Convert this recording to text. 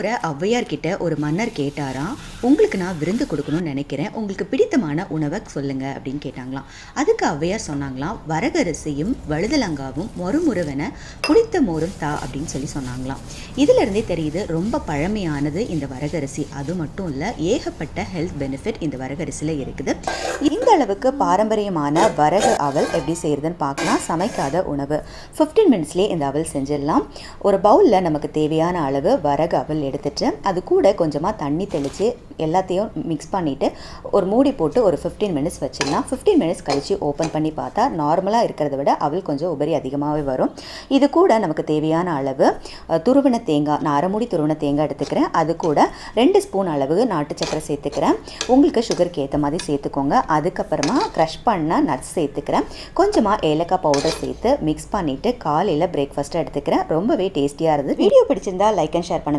முறை ஔவையார் கிட்ட ஒரு மன்னர் கேட்டாராம் உங்களுக்கு நான் விருந்து கொடுக்கணும்னு நினைக்கிறேன். உங்களுக்கு பிடித்தமான உணவை சொல்லுங்க அப்படின்னு கேட்டாங்களாம். அதுக்கு ஔவையார் சொன்னாங்களாம் வரகரிசியும் வழுதலங்காவும் மொறுமுறுவன புளித்த மோரும் தா அப்படின்னு சொல்லி சொன்னாங்களாம். இதுல இருந்தே தெரியுது ரொம்ப பழமையானது இந்த வரகரிசி. அது மட்டும் இல்லை ஏகப்பட்ட ஹெல்த் பெனிஃபிட் இந்த வரகரிசியில் இருக்குது. இந்த அளவுக்கு பாரம்பரியமான வரகு அவல் எப்படி செய்யறதுன்னு பார்க்கலாம். சமைக்காத உணவு. ஃபிஃப்டீன் மினிட்ஸ்லேயே இந்த அவல் செஞ்சிடலாம். ஒரு பவுலில் நமக்கு தேவையான அளவு வரகு அவல் எடுத்துட்டு அது கூட கொஞ்சமாக தண்ணி தெளித்து எல்லாத்தையும் மிக்ஸ் பண்ணிவிட்டு ஒரு மூடி போட்டு ஒரு ஃபிஃப்டீன் மினிட்ஸ் வச்சிடலாம் ஃபிஃப்டீன் மினிட்ஸ் கழித்து ஓப்பன் பண்ணி பார்த்தா நார்மலாக இருக்கிறத விட அவள் கொஞ்சம் உபரி அதிகமாகவே வரும். இது கூட நமக்கு தேவையான அளவு துருவின தேங்காய் நான் அரைமுடி துருவின தேங்காய் எடுத்துக்கிறேன். அது கூட ரெண்டு ஸ்பூன் அளவு நாட்டு சக்கரை சேர்த்துக்கிறேன். உங்களுக்கு சுகருக்கு ஏற்ற மாதிரி சேர்த்துக்கோங்க. அதுக்கப்புறமா க்ரஷ் பண்ண நட்ஸ் சேர்த்துக்கிறேன். கொஞ்சமாக ஏலக்காய் பவுடர் சேர்த்து மிக்ஸ் பண்ணிவிட்டு காலையில் பிரேக்ஃபாஸ்ட்டாக எடுத்துக்கிறேன். ரொம்பவே டேஸ்டியாக இருந்தது. வீடியோ பிடிச்சிருந்தா லைக் அண்ட் ஷேர் பண்ணுங்கள்